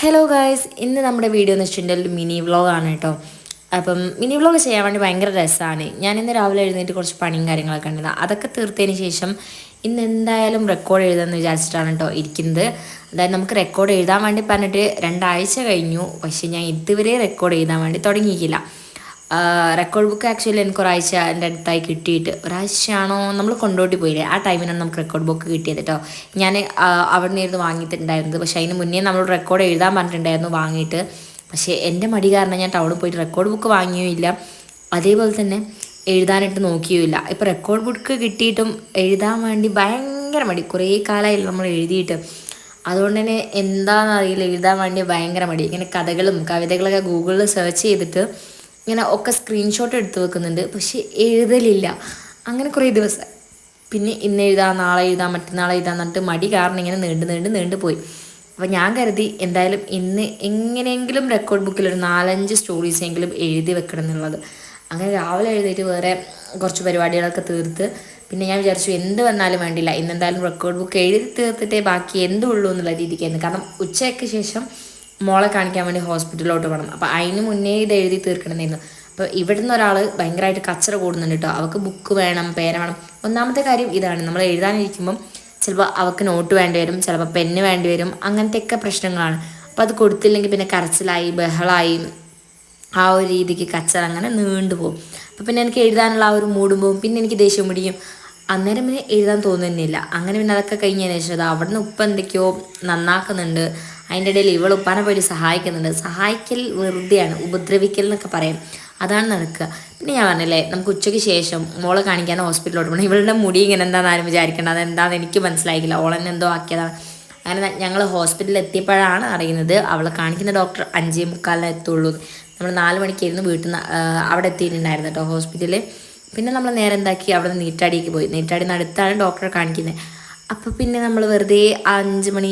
Hello guys ഇന്ന് നമ്മുടെ video എന്ന് വെച്ചിട്ടുണ്ടെങ്കിൽ മിനി വ്ളോഗാണ് കേട്ടോ. അപ്പം മിനി വ്ളോഗ് ചെയ്യാൻ വേണ്ടി ഭയങ്കര രസമാണ് ഞാൻ ഇന്ന് രാവിലെ എഴുന്നേറ്റ് കുറച്ച് പണിയും കാര്യങ്ങളൊക്കെ ഉണ്ടായിരുന്നു. അതൊക്കെ തീർത്തതിന് ശേഷം ഇന്ന് എന്തായാലും റെക്കോർഡ് എഴുതാമെന്ന് വിചാരിച്ചിട്ടാണ് കേട്ടോ ഇരിക്കുന്നത്. അതായത് നമുക്ക് റെക്കോർഡ് എഴുതാൻ വേണ്ടി പറഞ്ഞിട്ട് രണ്ടാഴ്ച കഴിഞ്ഞു. പക്ഷേ ഞാൻ ഇതുവരെ റെക്കോർഡ് എഴുതാൻ വേണ്ടി തുടങ്ങിയിട്ടില്ല. റെക്കോർഡ് ബുക്ക് ആക്ച്വലി എനിക്ക് ഒരാഴ്ച എന്റെ അടുത്തായി കിട്ടിയിട്ട് ഒരാഴ്ചയാണോ നമ്മൾ കൊണ്ടോട്ടി പോയില്ലേ? ആ ടൈമിനാണ് നമുക്ക് റെക്കോർഡ് ബുക്ക് കിട്ടിയത് കേട്ടോ ഞാൻ അവിടെ നിന്ന് വാങ്ങിയിട്ടുണ്ടായിരുന്നത്. പക്ഷേ അതിന് മുന്നേ നമ്മൾ റെക്കോർഡ് എഴുതാൻ പറഞ്ഞിട്ടുണ്ടായിരുന്നു വാങ്ങിയിട്ട്. പക്ഷേ എന്റെ മടി കാരണം ഞാൻ ടൗണിൽ പോയിട്ട് റെക്കോർഡ് ബുക്ക് വാങ്ങിയുമില്ല അതേപോലെ തന്നെ എഴുതാനായിട്ട് നോക്കിയുമില്ല ഇപ്പോൾ റെക്കോർഡ് ബുക്ക് കിട്ടിയിട്ടും എഴുതാൻ വേണ്ടി ഭയങ്കര മടി. കുറേ കാലമായില്ല നമ്മൾ എഴുതിയിട്ട്. അതുകൊണ്ട് തന്നെ എന്താണെന്നറിയില്ല എഴുതാൻ വേണ്ടി ഭയങ്കര മടി. ഇങ്ങനെ കഥകളും കവിതകളൊക്കെ ഗൂഗിളിൽ സെർച്ച് ചെയ്തിട്ട് ഇങ്ങനെ ഒക്കെ സ്ക്രീൻഷോട്ട് എടുത്ത് വെക്കുന്നുണ്ട്. പക്ഷേ എഴുതലില്ല. അങ്ങനെ കുറേ ദിവസം. പിന്നെ ഇന്ന് എഴുതാം നാളെ എഴുതാം മറ്റന്നാളെ എഴുതാം എന്നിട്ട് മടി കാരണം ഇങ്ങനെ നീണ്ട് നീണ്ട് നീണ്ട് പോയി. അപ്പോൾ ഞാൻ കരുതി എന്തായാലും ഇന്ന് എങ്ങനെയെങ്കിലും റെക്കോർഡ് ബുക്കിൽ ഒരു നാലഞ്ച് സ്റ്റോറീസ് എങ്കിലും എഴുതി വെക്കണം എന്നുള്ളത്. അങ്ങനെ രാവിലെ എഴുതിയിട്ട് വേറെ കുറച്ച് പരിപാടികളൊക്കെ തീർത്ത് പിന്നെ ഞാൻ വിചാരിച്ചു എന്ത് വന്നാലും വേണ്ടില്ല. ഇന്നെന്തായാലും റെക്കോർഡ് ബുക്ക് എഴുതി തീർത്തിട്ടേ ബാക്കി എന്തുള്ളൂ എന്നുള്ള രീതിക്കായിരുന്നു കാരണം ഉച്ചയ്ക്ക് ശേഷം മോളെ കാണിക്കാൻ വേണ്ടി ഹോസ്പിറ്റലിലോട്ട് പോകണം അപ്പോൾ അതിന് മുന്നേ ഇത് എഴുതി തീർക്കണമെന്നായിരുന്നു അപ്പോൾ ഇവിടുന്ന് ഒരാൾ ഭയങ്കരമായിട്ട് കച്ചറ കൂടുന്നുണ്ട് കേട്ടോ അവൾക്ക് ബുക്ക് വേണം പേന വേണം. ഒന്നാമത്തെ കാര്യം ഇതാണ്. നമ്മൾ എഴുതാനിരിക്കുമ്പം ചിലപ്പോൾ അവൾക്ക് നോട്ട് വേണ്ടി വരും ചിലപ്പോൾ പെന്ന് വേണ്ടി വരും. അങ്ങനത്തെയൊക്കെ പ്രശ്നങ്ങളാണ്. അപ്പോൾ അത് കൊടുത്തില്ലെങ്കിൽ പിന്നെ കരച്ചിലായി ബഹളായി ആ ഒരു രീതിക്ക് കച്ചറ അങ്ങനെ നീണ്ടുപോകും. അപ്പോൾ പിന്നെ എനിക്ക് എഴുതാനുള്ള ആ ഒരു മൂടുമ്പോൾ പിന്നെ എനിക്ക് ദേഷ്യം പിടിക്കും. അന്നേരം പിന്നെ എഴുതാൻ തോന്നുന്നില്ല. അങ്ങനെ പിന്നെ അതൊക്കെ കഴിഞ്ഞതിന് ശേഷം അവിടെ നിന്ന് ഉപ്പ് എന്തൊക്കെയോ നന്നാക്കുന്നുണ്ട്. അതിന്റെ ഇടയിൽ ഇവൾ ഉപ്പാനെ പോയി സഹായിക്കുന്നുണ്ട്. സഹായിക്കൽ വെറുതെയാണ്. ഉപദ്രവിക്കൽ എന്നൊക്കെ പറയാം. അതാണ് നടക്കുക. പിന്നെ ഞാൻ പറഞ്ഞല്ലേ നമുക്ക് ഉച്ചയ്ക്ക് ശേഷം മോളെ കാണിക്കാൻ ഹോസ്പിറ്റലിലോട്ട് പോകണം ഇവളുടെ മുടി ഇങ്ങനെ എന്താണെന്ന് ആരും വിചാരിക്കേണ്ട. അതെന്താണെന്ന് എനിക്ക് മനസ്സിലായിക്കില്ല ഓളെന്നെ എന്തോ ആക്കിയതാണ്. അങ്ങനെ ഞങ്ങൾ ഹോസ്പിറ്റലിൽ എത്തിയപ്പോഴാണ് അറിയുന്നത് അവളെ കാണിക്കുന്ന ഡോക്ടർ അഞ്ചേ മുക്കാലിനെ എത്തുള്ളൂ. നമ്മൾ നാല് മണിക്കായിരുന്നു വീട്ടിൽ നിന്ന് അവിടെ എത്തിയിട്ടുണ്ടായിരുന്നു കേട്ടോ ഹോസ്പിറ്റലിൽ പിന്നെ നമ്മൾ നേരെ എന്താക്കി അവിടെ നിന്ന് നീറ്റാടിക്ക് പോയി. നീറ്റാടി അടുത്താണ് ഡോക്ടറെ കാണിക്കുന്നത് അപ്പോൾ പിന്നെ നമ്മൾ വെറുതെ അഞ്ച് മണി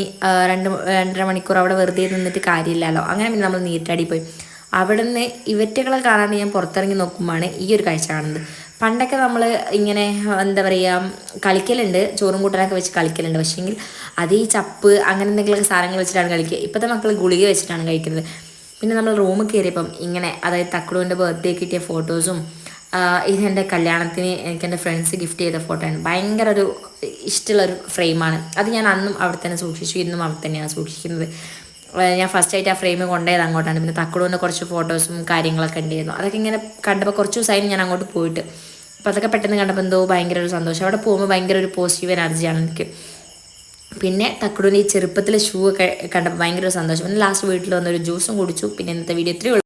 രണ്ട് രണ്ടര മണിക്കൂർ അവിടെ വെറുതെ നിന്നിട്ട് കാര്യമില്ലല്ലോ. അങ്ങനെ പിന്നെ നമ്മൾ നീറ്റാടി പോയി. അവിടെ നിന്ന് ഇവറ്റകളെ കാണാൻ ഞാൻ പുറത്തിറങ്ങി നോക്കുമ്പോഴാണ് ഈ ഒരു കാഴ്ച കാണുന്നത്. പണ്ടൊക്കെ നമ്മൾ ഇങ്ങനെ എന്താ പറയുക കളിക്കലുണ്ട്. ചോറും കൂട്ടനൊക്കെ വെച്ച് കളിക്കലുണ്ട്. പക്ഷേങ്കിൽ അത് ഈ ചപ്പ് അങ്ങനെ എന്തെങ്കിലുമൊക്കെ സാധനങ്ങൾ വെച്ചിട്ടാണ് കളിക്കുക. ഇപ്പോഴത്തെ മക്കൾ ഗുളിക വെച്ചിട്ടാണ് കഴിക്കുന്നത്. പിന്നെ നമ്മൾ റൂമിൽ കയറിയപ്പം ഇങ്ങനെ അതായത് തക്കളുവിന്റെ ബർത്ത്ഡേ കിട്ടിയ ഫോട്ടോസും ഇതെന്റെ കല്യാണത്തിന് എനിക്ക് എന്റെ ഫ്രണ്ട്സ് ഗിഫ്റ്റ് ചെയ്ത ഫോട്ടോ ആണ്. ഭയങ്കര ഒരു ഇഷ്ടമുള്ളൊരു ഫ്രെയിമാണ് അത് ഞാൻ അന്നും അവിടെ തന്നെ സൂക്ഷിച്ചു. ഇന്നും അവിടെ തന്നെയാണ് സൂക്ഷിക്കുന്നത്. ഞാൻ ഫസ്റ്റ് ആയിട്ട് ആ ഫ്രെയിം കൊണ്ടുപോയത് അങ്ങോട്ടാണ്. പിന്നെ തക്കുടുവിന്റെ കുറച്ച് ഫോട്ടോസും കാര്യങ്ങളൊക്കെ ഉണ്ടായിരുന്നു. അതൊക്കെ ഇങ്ങനെ കണ്ടപ്പോൾ കുറച്ച് ദിവസമായി ഞാൻ അങ്ങോട്ട് പോയിട്ട്. അപ്പോൾ അതൊക്കെ പെട്ടെന്ന് കണ്ടപ്പോൾ എന്തോ ഭയങ്കര ഒരു സന്തോഷം. അവിടെ പോകുമ്പോൾ ഭയങ്കര ഒരു പോസിറ്റീവ് എനർജിയാണ് എനിക്ക്. പിന്നെ തക്കുടുവിന്റെ ഈ ചെറുപ്പത്തിലെ ഷൂ ഒക്കെ കണ്ടപ്പോൾ ഭയങ്കര സന്തോഷം. പിന്നെ ലാസ്റ്റ് വീട്ടിൽ വന്നൊരു ജ്യൂസും കുടിച്ചു. പിന്നെ ഇന്നത്തെ വീഡിയോ ഇത്രയും